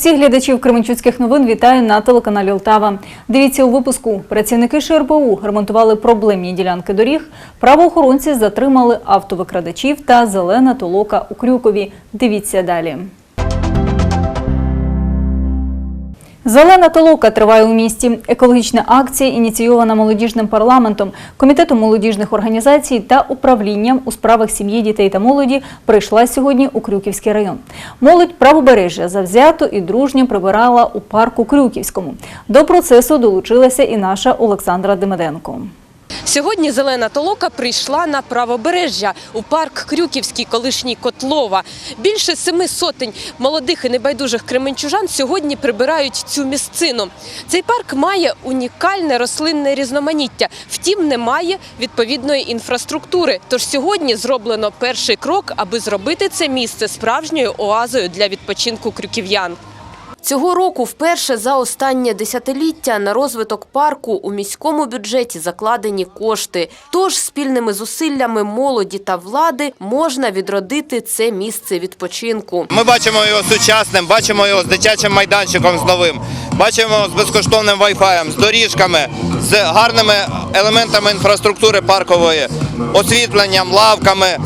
Усіх глядачів Кременчуцьких новин вітаю на телеканалі Олтава. Дивіться у випуску. Працівники ШРПУ ремонтували проблемні ділянки доріг, правоохоронці затримали автовикрадачів та зелена толока у Крюкові. Дивіться далі. Зелена толока триває у місті. Екологічна акція, ініційована молодіжним парламентом, комітетом молодіжних організацій та управлінням у справах сім'ї, дітей та молоді прийшла сьогодні у Крюківський район. Молодь правобережжя завзято і дружньо прибирала у парку Крюківському. До процесу долучилася і наша Олександра Демиденко. Сьогодні зелена толока прийшла на правобережжя у парк Крюківський, колишній Котлова. Більше семи сотень молодих і небайдужих кременчужан сьогодні прибирають цю місцину. Цей парк має унікальне рослинне різноманіття, втім, немає відповідної інфраструктури. Тож сьогодні зроблено перший крок, аби зробити це місце справжньою оазою для відпочинку крюків'ян. Цього року вперше за останнє десятиліття на розвиток парку у міському бюджеті закладені кошти. Тож спільними зусиллями молоді та влади можна відродити це місце відпочинку. Ми бачимо його сучасним, бачимо його з дитячим майданчиком з новим, бачимо з безкоштовним вайфаєм, з доріжками, з гарними елементами інфраструктури паркової, освітленням, лавками, е,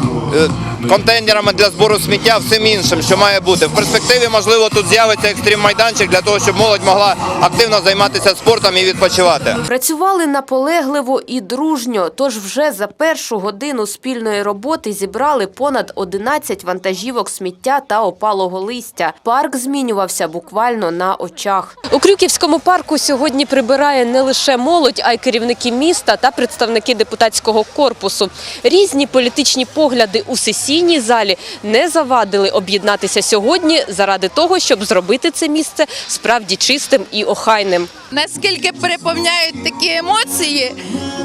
контейнерами для збору сміття, всім іншим, що має бути. В перспективі, можливо, тут з'явиться екстрім майданчик для того, щоб молодь могла активно займатися спортом і відпочивати. Працювали наполегливо і дружньо, тож вже за першу годину спільної роботи зібрали понад 11 вантажівок сміття та опалого листя. Парк змінювався буквально на очах. У Крюківському парку сьогодні прибирає не лише молодь, а й керівники міста та представники депутатського корпусу. Різні політичні погляди у сесійній залі не завадили об'єднатися сьогодні заради того, щоб зробити це місце справді чистим і охайним. наскільки переповняють такі емоції,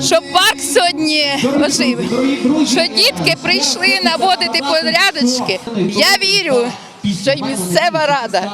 що парк сьогодні ожив, що дітки прийшли наводити порядочки. Я вірю, що і місцева рада,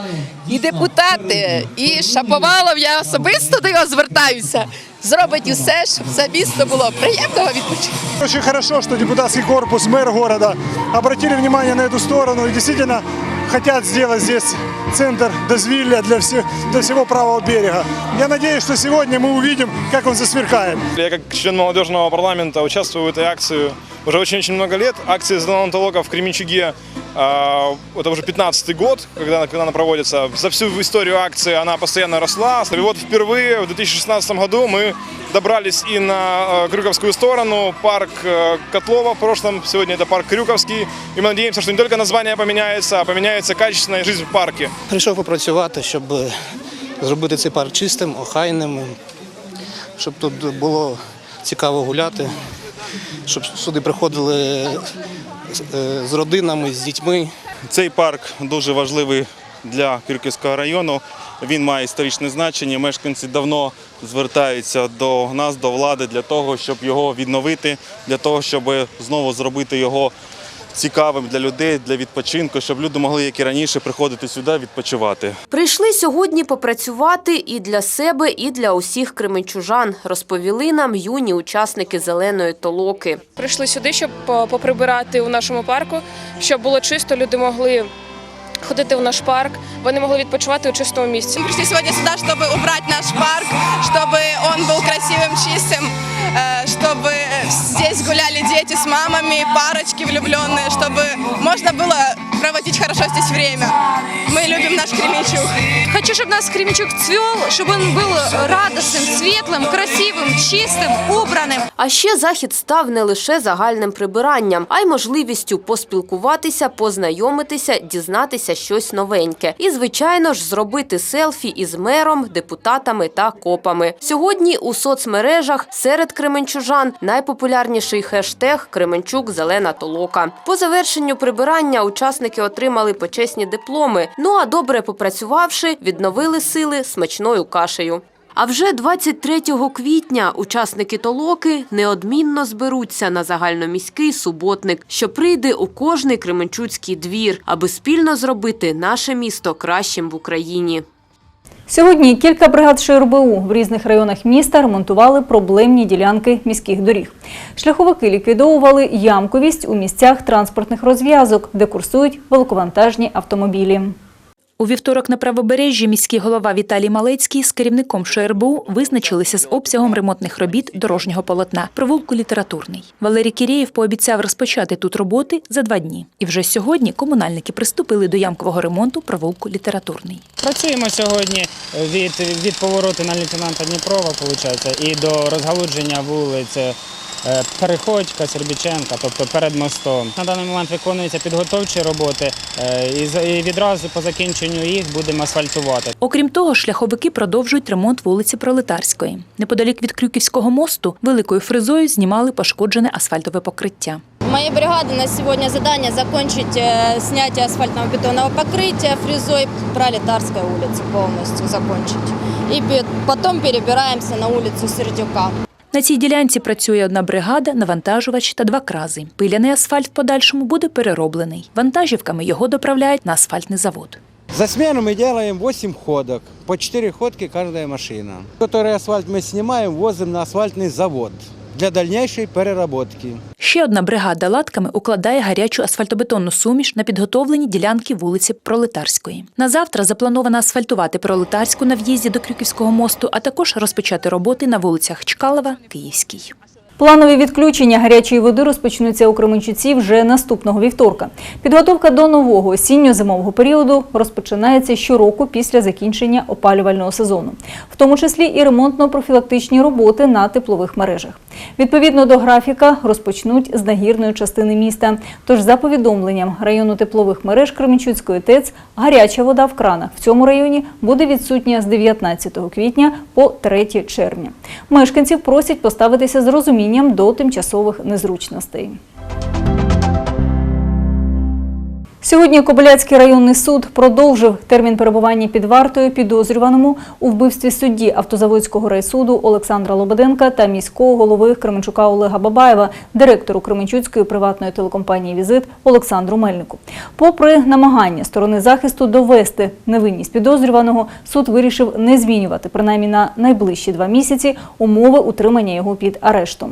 і депутати, і Шаповалов, я особисто до його звертаюся, зробить усе, щоб це місто було приємного відпочинку. Очень хорошо, что депутатский корпус, мэр города обратили внимание на эту сторону и действительно хотят сделать здесь центр дозвилля для, всех, для всего правого берега. Я надеюсь, что сегодня мы увидим, как он засверкает. Я как член молодежного парламента участвую в этой акции уже очень-очень много лет. Акция «Зеленого толока» в Кременчуге а, это уже 15 год, когда, когда она проводится. За всю историю акции она постоянно росла. И вот впервые в 2016 году мы добрались и на э, Крюковскую сторону, парк э, Котлова в прошлом, сегодня это парк Крюковский. И мы надеемся, что не только название поменяется, а поменяется качественная жизнь в парке. Прийшов попрацювати, щоб зробити цей парк чистим, охайним, щоб тут було цікаво гуляти, щоб сюди приходили е, з родинами, з дітьми. Цей парк дуже важливий для Кирківського району. Він має історичне значення. Мешканці давно звертаються до нас, до влади, для того, щоб його відновити, для того, щоб знову зробити його цікавим для людей, для відпочинку, щоб люди могли, як і раніше, приходити сюди відпочивати. Прийшли сьогодні попрацювати і для себе, і для усіх кременчужан, розповіли нам юні учасники зеленої толоки. прийшли сюди, щоб по- поприбирати у нашому парку, щоб було чисто, люди могли ходити в наш парк, вони могли відпочивати у чистому місці. Мы пришли сегодня сюда, чтобы убрать наш парк, чтобы он был красивым, чистым, э, чтобы здесь гуляли дети с мамами, парочки влюбленные, чтобы можно было проводить хорошо здесь время. Мы любим наш Кременчуг. Хочу, чтобы наш Кременчук цвел, чтобы он был радостным, светлым, красивым, чистым, убранным. А ще захід став не лише загальним прибиранням, а й можливістю поспілкуватися, познайомитися, дізнатися щось новеньке. І, звичайно ж, зробити селфі із мером, депутатами та копами. Сьогодні у соцмережах серед кременчужан найпопулярніший хештег Кременчук Зелена толока. По завершенню прибирання учасники отримали почесні дипломи. Ну а добре попрацювавши, відновили сили смачною кашею. А вже 23 квітня учасники толоки неодмінно зберуться на загальноміський суботник, що прийде у кожний кременчуцький двір, аби спільно зробити наше місто кращим в Україні. Сьогодні кілька бригад ШРБУ в різних районах міста ремонтували проблемні ділянки міських доріг. Шляховики ліквідовували ямковість у місцях транспортних розв'язок, де курсують великовантажні автомобілі. У вівторок на правобережжі міський голова Віталій Малецький з керівником ШРБУ визначилися з обсягом ремонтних робіт дорожнього полотна провулку літературний. Валерій Кірєєв пообіцяв розпочати тут роботи за два дні. І вже сьогодні комунальники приступили до ямкового ремонту провулку літературний. Працюємо сьогодні від, від повороту на лейтенанта Дніпрова, виходить, і до розгалудження вулиць е, Переходька, Сербіченка, тобто перед мостом. На даний момент виконуються підготовчі роботи е, і, за- і відразу по закінченню їх будемо асфальтувати. Окрім того, шляховики продовжують ремонт вулиці Пролетарської. Неподалік від Крюківського мосту великою фрезою знімали пошкоджене асфальтове покриття. Моей бригады на сегодня задание закончить э, снятие асфальтного бетонного покрытия фрезой Пролетарской улицы полностью закончить. И пе- потом перебираемся на улицу Сердюка. На цій ділянці працює одна бригада, навантажувач та два крази. Пиляний асфальт в подальшому буде перероблений. Вантажівками його доправляють на асфальтний завод. За смену мы делаем 8 ходок, по 4 ходки каждая машина. Который асфальт мы снимаем, возим на асфальтный завод для дальнейшей переработки. Ще одна бригада латками укладає гарячу асфальтобетонну суміш на підготовлені ділянки вулиці Пролетарської. На завтра заплановано асфальтувати Пролетарську на в'їзді до Крюківського мосту, а також розпочати роботи на вулицях Чкалова, Київській. Планові відключення гарячої води розпочнуться у Кременчуці вже наступного вівторка. Підготовка до нового осінньо-зимового періоду розпочинається щороку після закінчення опалювального сезону, в тому числі і ремонтно-профілактичні роботи на теплових мережах. Відповідно до графіка розпочнуть з нагірної частини міста. Тож, за повідомленням району теплових мереж Кременчуцької ТЕЦ, гаряча вода в кранах в цьому районі буде відсутня з 19 квітня по 3 червня. Мешканців просять поставитися з розумінням до тимчасових незручностей. Сьогодні Кобиляцький районний суд продовжив термін перебування під вартою підозрюваному у вбивстві судді автозаводського райсуду Олександра Лободенка та міського голови Кременчука Олега Бабаєва, директору Кременчуцької приватної телекомпанії Візит Олександру Мельнику. Попри намагання сторони захисту довести невинність підозрюваного, суд вирішив не змінювати принаймні на найближчі два місяці умови утримання його під арештом.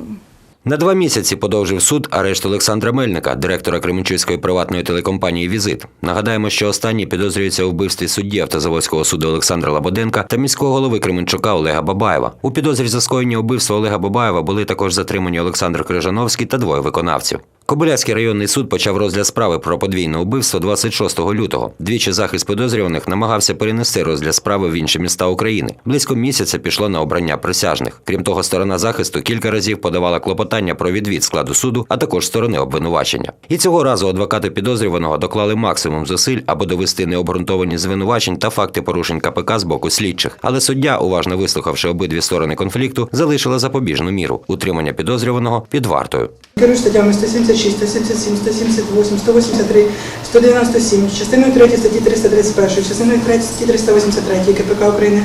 На два місяці подовжив суд арешт Олександра Мельника, директора Кременчуцької приватної телекомпанії Візит. Нагадаємо, що останній підозрюється у вбивстві судді автозаводського суду Олександра Лабоденка та міського голови Кременчука Олега Бабаєва. У підозрі за скоєння вбивства Олега Бабаєва були також затримані Олександр Крижановський та двоє виконавців. Кобиляцький районний суд почав розгляд справи про подвійне вбивство 26 лютого. Двічі захист підозрюваних намагався перенести розгляд справи в інші міста України. Близько місяця пішло на обрання присяжних. Крім того, сторона захисту кілька разів подавала клопотання про відвід складу суду, а також сторони обвинувачення. І цього разу адвокати підозрюваного доклали максимум зусиль, аби довести необґрунтовані звинувачень та факти порушень КПК з боку слідчих. Але суддя, уважно вислухавши обидві сторони конфлікту, залишила запобіжну міру утримання підозрюваного під вартою. Керую статтями 176, 177, 178, 183, 197, частиною 3 статті 331, частиною 3 статті 383 КПК України.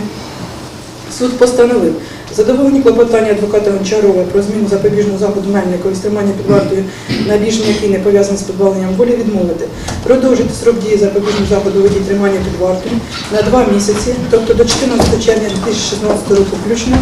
Суд постановив задоволені клопотання адвоката Гончарова про зміну запобіжного заходу Мельникові з тримання під вартою на більш м'який не пов'язаний з позбавленням волі відмовити. Продовжити срок дії запобіжного заходу виді тримання під вартою на два місяці, тобто до 14 червня 2016 року включно,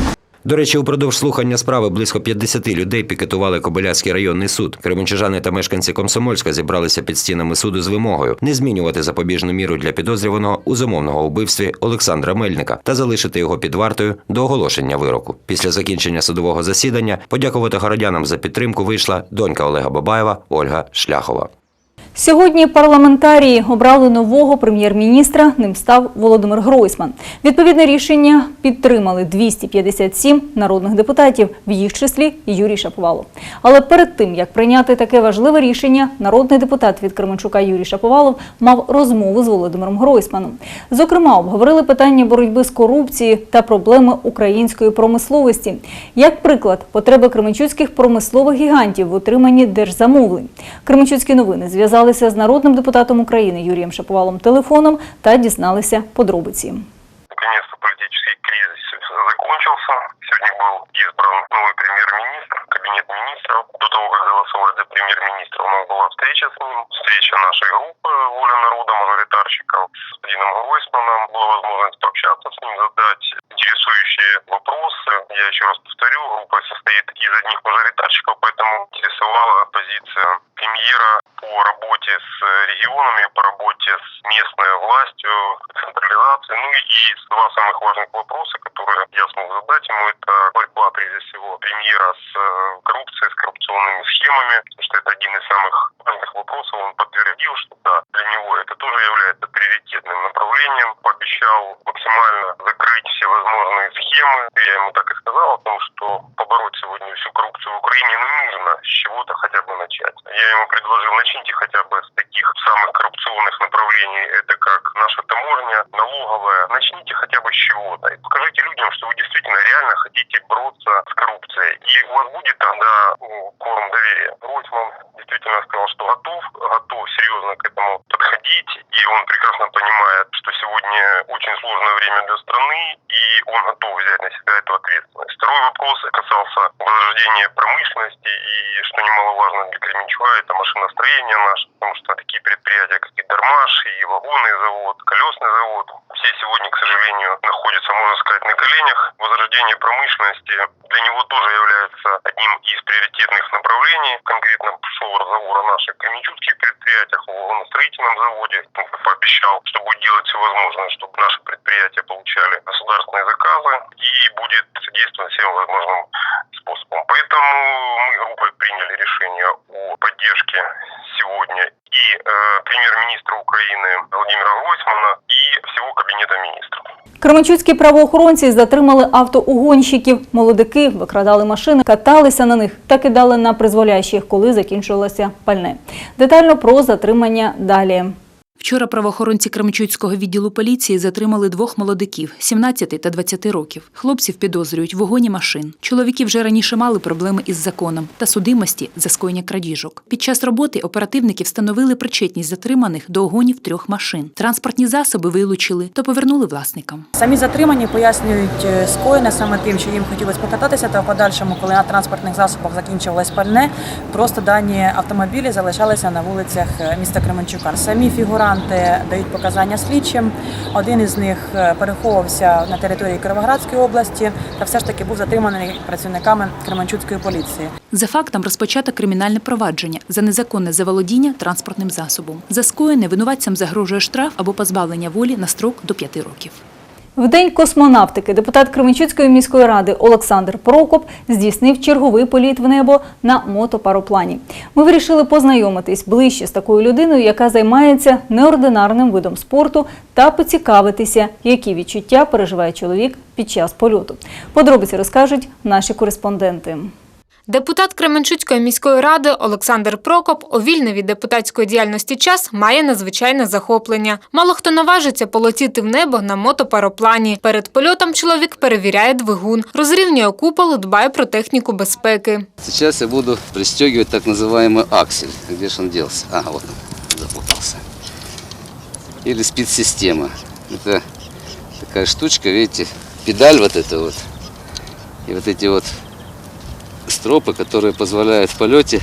До речі, упродовж слухання справи близько 50 людей пікетували Кобиляцький районний суд. Кременчужани та мешканці Комсомольська зібралися під стінами суду з вимогою не змінювати запобіжну міру для підозрюваного у замовного вбивстві Олександра Мельника та залишити його під вартою до оголошення вироку. Після закінчення судового засідання подякувати городянам за підтримку вийшла донька Олега Бабаєва Ольга Шляхова. Сьогодні парламентарії обрали нового прем'єр-міністра. Ним став Володимир Гройсман. Відповідне рішення підтримали 257 народних депутатів, в їх числі Юрій Шаповалов. Але перед тим як прийняти таке важливе рішення, народний депутат від Кременчука Юрій Шаповалов мав розмову з Володимиром Гройсманом. Зокрема, обговорили питання боротьби з корупцією та проблеми української промисловості. Як приклад, потреби кременчуцьких промислових гігантів в утриманні держзамовлень. Кременчуцькі новини зв'язалися з народним депутатом України Юрієм Шаповалом телефоном та дізналися подробиці. Наконец-то политический кризис закончился. Сегодня был избран новый премьер-министр, кабинет министров. До того, как голосовать за премьер-министра, у нас была встреча с ним, встреча нашей группы «Воля народа», мажоритарщиков с господином Гройсманом. Была возможность пообщаться с ним, задать интересующие вопросы. Я еще раз повторю, группа состоит из одних мажоритарщиков, поэтому интересовала позиция премьера по работе с регионами, по работе с местной властью, централизацией. Ну и два самых важных вопроса, которые я смог задать ему, это борьба, прежде всего, премьера с э, коррупцией, с коррупционными схемами, потому что это один из самых важных вопросов. Он подтвердил, что да, для него это тоже является приоритетным направлением. Пообещал максимально закрыть все возможные схемы. Я ему так и сказал о том, что побороть сегодня всю коррупцию в Украине ну, нужно с чего-то хотя бы начать. Я ему предложил, начните хотя бы с таких самых коррупционных направлений, это как наша таможня, налоговая. Начните хотя бы с чего-то. И покажите людям, что вы действительно реально хотите бороться с коррупцией. И у вас будет тогда кворум доверия. Ройсман действительно сказал, что готов, готов серьезно к этому подходить. И он прекрасно понимает, что сегодня очень сложное время для страны, и он готов взять на себя эту ответственность. Второй вопрос касался возрождения промышленности, и что немаловажно для Кременчуга, это машиностроение наше, потому что такие предприятия, как и Дармаш, и вагонный завод, колесный завод, все сегодня, к сожалению, находятся, можно сказать, на коленях. Возрождение промышленности для него тоже является одним из приоритетных направлений. Конкретно шел разговор о наших кременчугских предприятиях, о вагоностроительном заводе. Он пообещал, что будет делать все возможное, чтобы наши предприятия получали государственные заказы и будет содействовать всем возможным способом. Поэтому мы группой приняли решение о поддержке сегодня и э, премьер-министра Украины Владимира Гройсмана и всего кабинета министров. Кременчуцькі правоохоронці затримали автоугонщиків. Молодики викрадали машини, каталися на них та кидали на призволящих, коли закінчувалося пальне. Детально про затримання далі. Вчора правоохоронці Кременчуцького відділу поліції затримали двох молодиків 17 та 20 років. Хлопців підозрюють в вогоні машин. Чоловіки вже раніше мали проблеми із законом та судимості за скоєння крадіжок. Під час роботи оперативники встановили причетність затриманих до огонів трьох машин. Транспортні засоби вилучили та повернули власникам. Самі затримані пояснюють е, скоєне саме тим, що їм хотілося покататися, та в подальшому, коли на транспортних засобах закінчувалось пальне, просто дані автомобілі залишалися на вулицях е, міста Кременчука. Самі фігуранти дають показання слідчим. Один із них е, переховувався на території Кировоградської області та все ж таки був затриманий працівниками Кременчуцької поліції. За фактом розпочато кримінальне провадження за незаконне заволодіння транспортним засобом. За скоєне винуватцям загрожує штраф або позбавлення волі на строк до п'яти років. В день космонавтики депутат Кременчуцької міської ради Олександр Прокоп здійснив черговий політ в небо на мотопароплані. Ми вирішили познайомитись ближче з такою людиною, яка займається неординарним видом спорту, та поцікавитися, які відчуття переживає чоловік під час польоту. Подробиці розкажуть наші кореспонденти. Депутат Кременчуцької міської ради Олександр Прокоп у вільний від депутатської діяльності час має надзвичайне захоплення. Мало хто наважиться полетіти в небо на мотопароплані. Перед польотом чоловік перевіряє двигун, розрівнює купол, дбає про техніку безпеки. Сейчас я буду пристегивать так называемый аксель. Где же он делся? Ага, вот он, запутался. Или спид-система. Это такая штучка, видите, педаль вот эта вот. И вот эти вот стропы, которые позволяют в полете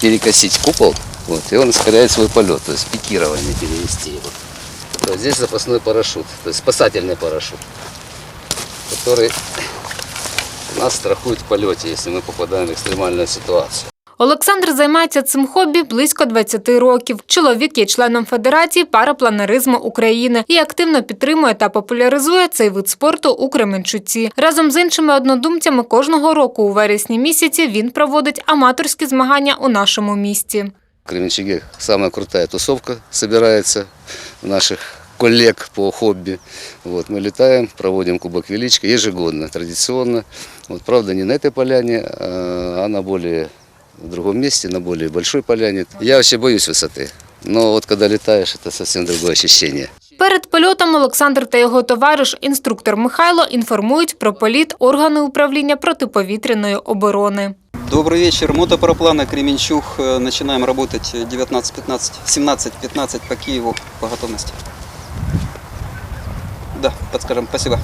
перекосить купол. Вот, и он ускоряет свой полет, то есть пикирование перевести его. Вот здесь запасной парашют, то есть спасательный парашют, который нас страхует в полете, если мы попадаем в экстремальную ситуацию. Олександр займається цим хобі близько 20 років. Чоловік є членом Федерації парапланеризму України і активно підтримує та популяризує цей вид спорту у Кременчуці. Разом з іншими однодумцями кожного року у вересні місяці він проводить аматорські змагання у нашому місті. В Кременчуге самая крутая тусовка собирается у наших коллег по хобби. Вот, мы летаем, проводим Кубок Величка ежегодно, традиционно. Вот, правда, не на этой поляне, а на более в другом месте, на более большой поляне. Я вообще боюсь высоты. Но вот когда летаешь, это совсем другое ощущение. Перед польотом Олександр та його товариш, інструктор Михайло, інформують про політ органи управління протиповітряної оборони. Добрый вечер. Мотопаропланы Кременчуг. Э, Начинаем работать 19-15, 17-15 по Киеву по готовности. Да, подскажем. Спасибо.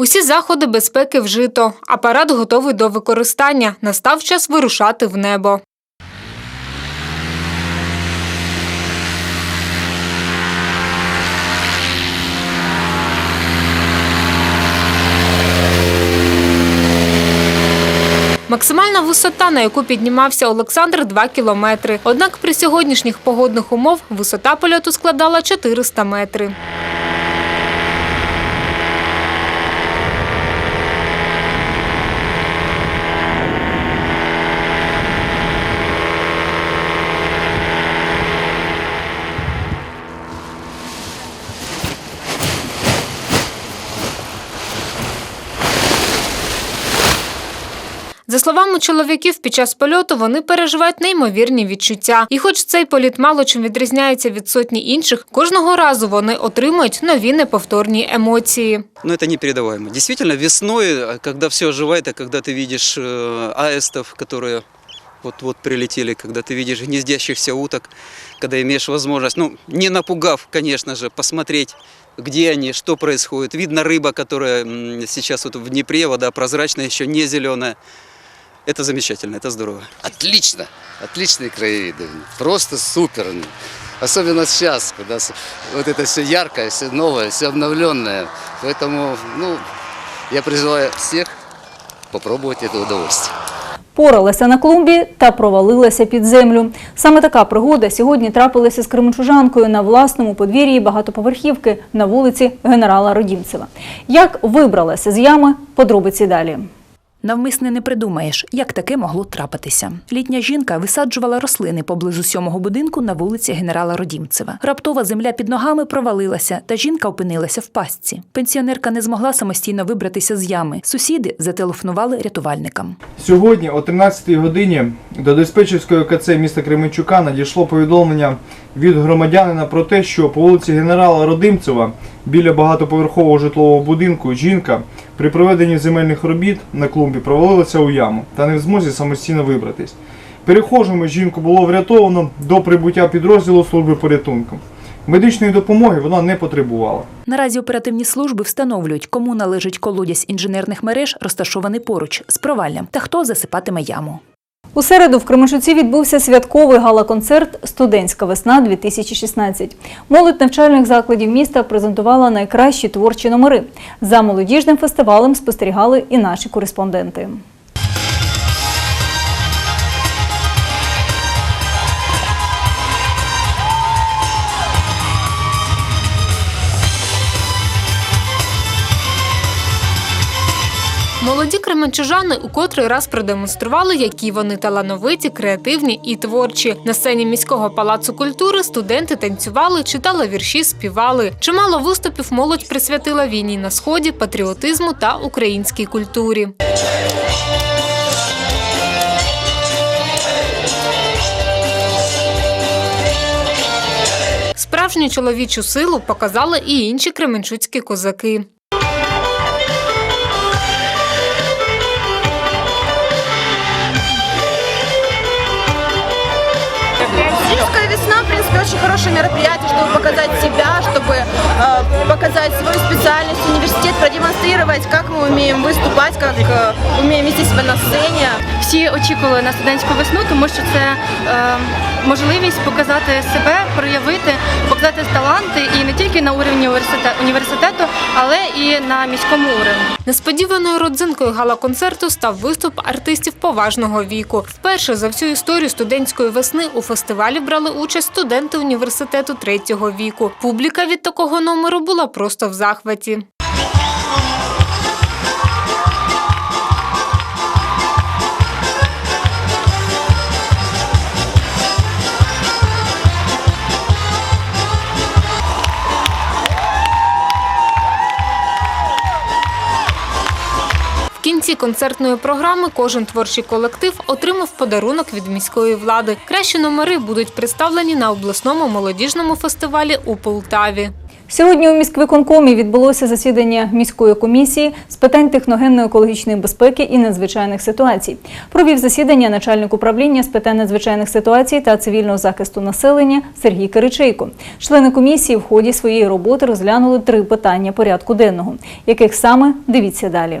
Усі заходи безпеки вжито. Апарат готовий до використання. Настав час вирушати в небо. Максимальна висота, на яку піднімався Олександр, 2 кілометри. Однак при сьогоднішніх погодних умов висота польоту складала 400 метри. За словами чоловіків, під час польоту вони переживають неймовірні відчуття. І хоч цей політ мало чим відрізняється від сотні інших, кожного разу вони отримують нові неповторні емоції. Но это непередаваемо. Действительно, весной, э, когда все оживает, и когда ты видишь э, аистов, которые вот-вот прилетели, когда ты видишь гнездящихся уток, когда имеешь возможность, ну, не напугав, конечно же, посмотреть, где они, что происходит. Видно рыба, которая м, сейчас вот в Днепре, вода прозрачная, еще не зеленая. Это замечательно, это здорово. Отлично, отличные краевиды, просто супер. Особенно сейчас, когда с- вот это все яркое, все новое, все обновленное. Поэтому, ну, я призываю всех попробовать это удовольствие. Поралася на клумбі та провалилася під землю. Саме така пригода сьогодні трапилася з кременчужанкою на власному подвір'ї багатоповерхівки на вулиці генерала Родімцева. Як вибралася з ями, подробиці далі. Навмисне не придумаєш, як таке могло трапитися. Літня жінка висаджувала рослини поблизу сьомого будинку на вулиці генерала Родімцева. Раптова земля під ногами провалилася, та жінка опинилася в пастці. Пенсіонерка не змогла самостійно вибратися з ями. Сусіди зателефонували рятувальникам. Сьогодні о 13 годині до диспетчерської ОКЦ міста Кременчука надійшло повідомлення від громадянина про те, що по вулиці генерала Родимцева біля багатоповерхового житлового будинку жінка при проведенні земельних робіт на клумбі провалилася у яму та не в змозі самостійно вибратись. Перехожими жінку було врятовано до прибуття підрозділу служби порятунку. Медичної допомоги вона не потребувала. Наразі оперативні служби встановлюють, кому належить колодязь інженерних мереж, розташований поруч з проваллям, та хто засипатиме яму. У середу в Кременчуці відбувся святковий гала-концерт Студентська весна 2016 Молодь навчальних закладів міста презентувала найкращі творчі номери. За молодіжним фестивалем спостерігали і наші кореспонденти. Кременчужани у котрий раз продемонстрували, які вони талановиті, креативні і творчі. На сцені міського палацу культури студенти танцювали, читали вірші, співали. Чимало виступів молодь присвятила війні на сході, патріотизму та українській культурі. Справжню чоловічу силу показали і інші кременчуцькі козаки. Очень хорошее мероприятие, чтобы показать себя, чтобы э, показать свою специальность, университет, продемонстрировать, как мы умеем выступать, как э, умеем вести себя на сцене. Всі очікували на студентську весну, тому що це е, можливість показати себе, проявити, показати таланти і не тільки на уровні університету, але і на міському уровні. Несподіваною родзинкою гала-концерту став виступ артистів поважного віку. Вперше за всю історію студентської весни у фестивалі брали участь студенти університету третього віку. Публіка від такого номеру була просто в захваті. Кінці концертної програми кожен творчий колектив отримав подарунок від міської влади. Кращі номери будуть представлені на обласному молодіжному фестивалі у Полтаві. Сьогодні у міськвиконкомі відбулося засідання міської комісії з питань техногенно-екологічної безпеки і надзвичайних ситуацій. Провів засідання начальник управління з питань надзвичайних ситуацій та цивільного захисту населення Сергій Киричейко. Члени комісії в ході своєї роботи розглянули три питання порядку денного, яких саме дивіться далі.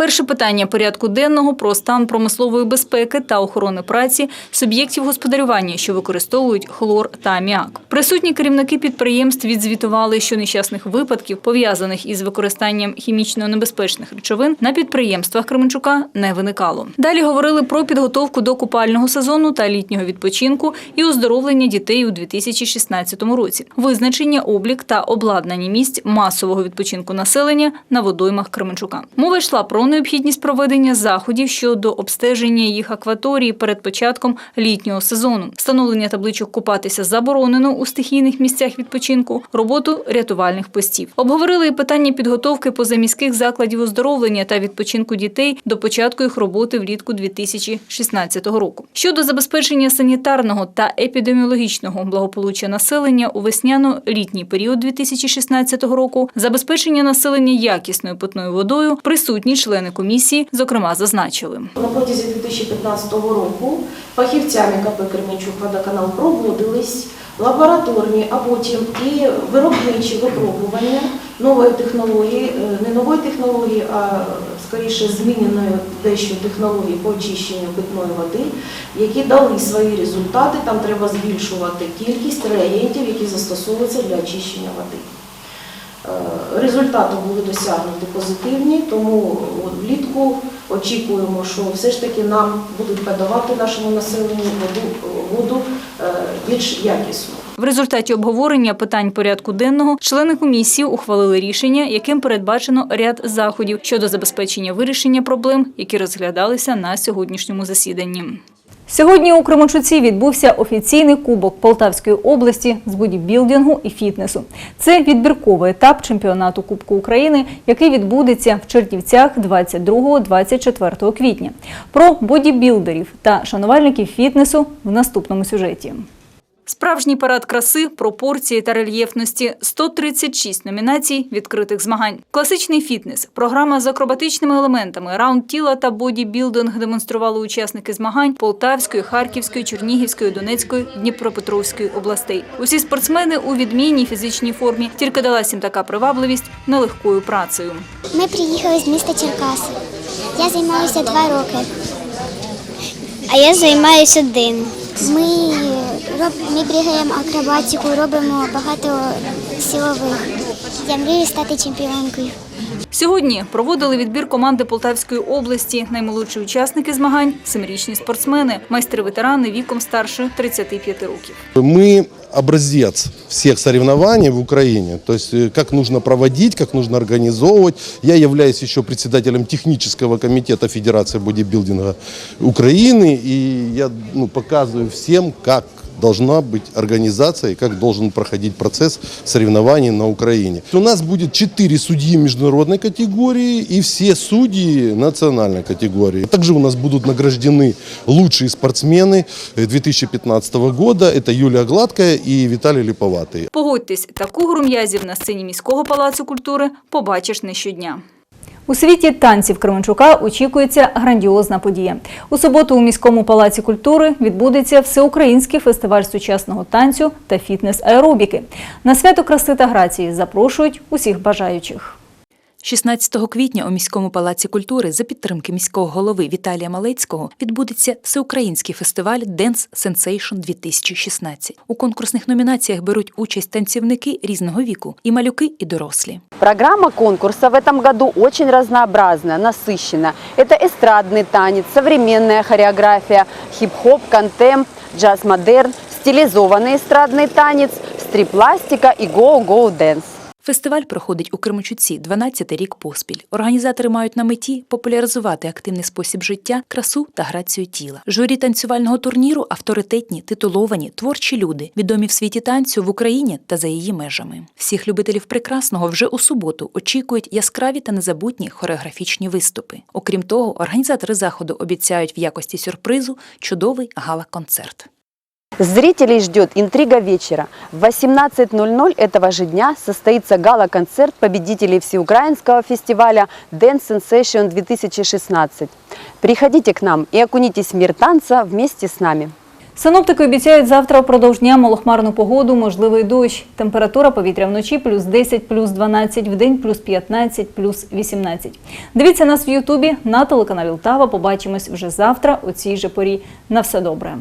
Перше питання порядку денного про стан промислової безпеки та охорони праці суб'єктів господарювання, що використовують хлор та аміак. Присутні керівники підприємств відзвітували, що нещасних випадків, пов'язаних із використанням хімічно небезпечних речовин, на підприємствах Кременчука не виникало. Далі говорили про підготовку до купального сезону та літнього відпочинку і оздоровлення дітей у 2016 році, визначення, облік та обладнання місць масового відпочинку населення на водоймах Кременчука. Мова йшла про необхідність проведення заходів щодо обстеження їх акваторії перед початком літнього сезону, встановлення табличок купатися заборонено у стихійних місцях відпочинку, роботу рятувальних постів. Обговорили і питання підготовки позаміських закладів оздоровлення та відпочинку дітей до початку їх роботи влітку 2016 року. Щодо забезпечення санітарного та епідеміологічного благополуччя населення у весняно-літній період 2016 року, забезпечення населення якісною питною водою, присутні члени комісії, зокрема, зазначили. На протязі 2015 року фахівцями КП Кременчук водоканал проводились лабораторні, а потім і виробничі випробування нової технології, е, не нової технології, а скоріше зміненої дещо технології по очищенню питної води, які дали свої результати. Там треба збільшувати кількість реагентів, які застосовуються для очищення води. Е, Результати були досягнуті позитивні, тому влітку очікуємо, що все ж таки нам будуть подавати нашому населенню воду, воду е, більш якісну. В результаті обговорення питань порядку денного члени комісії ухвалили рішення, яким передбачено ряд заходів щодо забезпечення вирішення проблем, які розглядалися на сьогоднішньому засіданні. Сьогодні у Кременчуці відбувся офіційний кубок Полтавської області з бодібілдингу і фітнесу. Це відбірковий етап чемпіонату Кубку України, який відбудеться в Чернівцях 22-24 квітня. Про бодібілдерів та шанувальників фітнесу в наступному сюжеті. Справжній парад краси, пропорції та рельєфності, 136 номінацій відкритих змагань. Класичний фітнес, програма з акробатичними елементами, раунд тіла та бодібілдинг демонстрували учасники змагань Полтавської, Харківської, Чернігівської, Донецької, Дніпропетровської областей. Усі спортсмени у відмінній фізичній формі, тільки далась їм така привабливість нелегкою працею. Ми приїхали з міста Черкаси. Я займаюся два роки. А я займаюся один. Ми, роб, ми бігаємо акробатику, робимо багато силових. Я мрію стати чемпіонкою. Сьогодні проводили відбір команди Полтавської області. Наймолодші учасники змагань – семирічні спортсмени, майстри-ветерани віком старше 35 років. Мы образец всех соревнований в Украине, то есть э, как нужно проводить, как нужно организовывать. Я являюсь еще председателем технического комитета Федерации бодибилдинга Украины, и я ну, показываю всем, как должна быть организация и как должен проходить процесс соревнований на Украине. У нас будет четыре судьи международной категории и все судьи национальной категории. Также у нас будут награждены лучшие спортсмены э, 2015 года. Это Юлия Гладкая и Виталий Липоватый. Погодьтесь, таку гру м'язів на сцені міського палацу культури побачиш не щодня. У світі танців Кременчука очікується грандіозна подія. У суботу у міському палаці культури відбудеться всеукраїнський фестиваль сучасного танцю та фітнес-аеробіки. На свято краси та грації запрошують усіх бажаючих. 16 квітня у міському палаці культури за підтримки міського голови Віталія Малецького відбудеться всеукраїнський фестиваль Dance Sensation 2016. У конкурсних номінаціях беруть участь танцівники різного віку, і малюки, і дорослі. Программа конкурса в этом году очень разнообразная, насыщенная. Это эстрадный танец, современная хореография, хип-хоп, контемп, джаз-модерн, стилизованный эстрадный танец, стрип-пластика и go-go dance. Фестиваль проходить у Кременчуці 12 рік поспіль. Організатори мають на меті популяризувати активний спосіб життя, красу та грацію тіла. Журі танцювального турніру авторитетні, титуловані, творчі люди, відомі в світі танцю в Україні та за її межами. Всіх любителів прекрасного вже у суботу очікують яскраві та незабутні хореографічні виступи. Окрім того, організатори заходу обіцяють в якості сюрпризу чудовий гала-концерт. Зрителей ждет интрига вечера. В 18.00 этого же дня состоится гала-концерт победителей всеукраинского фестиваля Dance Sensation 2016. Приходите к нам и окунитесь в мир танца вместе с нами. Синоптики обіцяють завтра впродовж дня малохмарну погоду, можливий дощ. Температура повітря вночі плюс 10, плюс 12, вдень плюс 15, плюс 18. Дивіться нас в Ютубі на телеканалі Лтава. Побачимось вже завтра у цій же порі. На все добре.